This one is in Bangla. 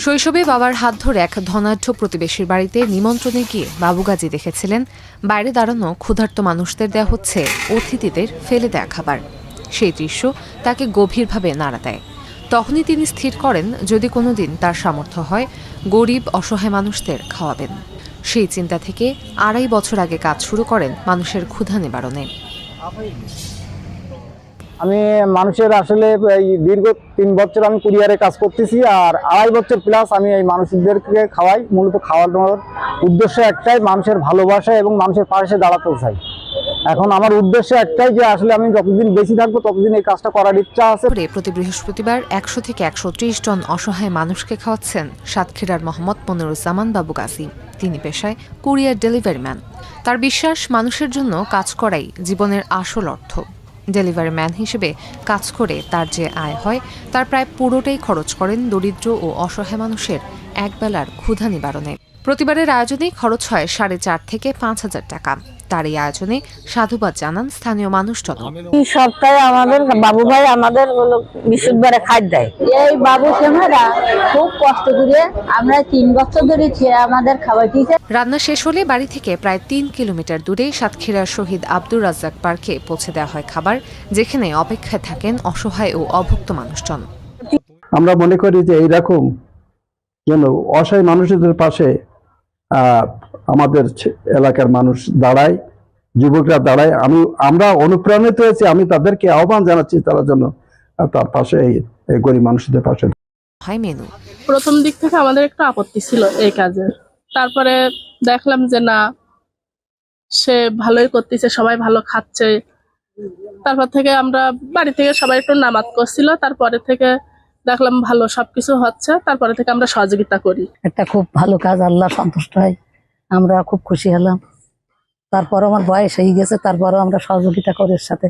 শৈশবে বাবার হাত ধরে এক ধনাঢ্য প্রতিবেশীর বাড়িতে নিমন্ত্রণে গিয়ে বাবুগাজী দেখেছিলেন। বাইরে দাঁড়ানো ক্ষুধার্ত মানুষদের দেয়া হচ্ছে অতিথিদের ফেলে দেয়া খাবার। সেই দৃশ্য তাকে গভীরভাবে নাড়া দেয়। তখনই তিনি স্থির করেন, যদি কোনোদিন তার সামর্থ্য হয়, গরিব, অসহায় মানুষদের খাওয়াবেন। সেই চিন্তা থেকে আড়াই বছর আগে কাজ শুরু করেন মানুষের ক্ষুধা নিবারণে। আমি মানুষের আসলে, এই দীর্ঘ তিন বছর আমি কুরিয়ারে কাজ করতেছি, আর আড়াই বছর প্লাস আমি এই মানুষদেরকে খাওয়াই। মূলত খাওয়ানোর উদ্দেশ্য একটাই, মানুষের ভালোবাসা এবং মানুষের পাশে দাঁড়াতে চাই। এখন আমার উদ্দেশ্য একটাই যে আসলে আমি যতদিন বেশি থাকব, ততদিন এই কাজটা করার ইচ্ছা আছে। প্রতি বৃহস্পতিবার একশো থেকে একশো ত্রিশ জন অসহায় মানুষকে খাওয়াচ্ছেন সাতক্ষীরার মোহাম্মদ মনিরুজ্জামান বাবু গাজী তিনি পেশায় কুরিয়ার ডেলিভারি ম্যান। তার বিশ্বাস, মানুষের জন্য কাজ করাই জীবনের আসল অর্থ। ডেলিভারি ম্যান হিসেবে কাজ করে তার যে আয় হয়, তার প্রায় পুরোটাই খরচ করেন দরিদ্র ও অসহায় মানুষের একবেলার ক্ষুধা নিবারণে। প্রতিবারের আয়োজনে খরচ হয় সাড়ে চার থেকে পাঁচ হাজার টাকা। তার এই আয়োজনে সাধুবাদ জানান স্থানীয় মানুষজন। এই সপ্তাহে আমাদের বাবু ভাই আমাদের হলো বিশুদ্ধবারে খাদ্য দেয়। এই বাবু শ্যামারা খুব কষ্ট করে আমরা তিন বছর ধরে খেয়ে আমাদের খাওয়াইতেছে। রান্না শেষ হলে বাড়ি থেকে প্রায় তিন কিলোমিটার দূরে সাতক্ষীরার শহীদ আব্দুর রাজ্জাক পার্কে পৌঁছে দেওয়া হয় খাবার যেখানে অপেক্ষায় থাকেন অসহায় ও অভুক্ত মানুষজন। আমরা মনে করি যে এইরকম যেন অসহায় মানুষদের পাশে আহ, আমাদের এলাকার মানুষ দাঁড়ায় যুবকরা দাঁড়ায়। আমি আমরা অনুপ্রাণিত হয়েছি আমি তাদেরকে আহ্বান জানাচ্ছি তারা জন্য তার পাশে এই গরিব মানুষদের পাশে হয় মেনু। প্রথম দিক থেকে আমাদের একটু আপত্তি ছিল এই কাজে তারপরে দেখলাম যে না সে ভালোই করতেছে সবাই ভালো খাচ্ছে। তারপর থেকে আমরা বাড়ি থেকে সবাই একটু নামাজ করছিল তারপরে থেকে দেখলাম ভালো সবকিছু হচ্ছে তারপরে থেকে আমরা সহযোগিতা করি। একটা খুব ভালো কাজ আল্লাহ সন্তুষ্ট হয়। আমরা খুব খুশি হলাম। তারপর আমার বয়স হয়ে গেছে তারপরও আমরা সহযোগিতা করি সাথে।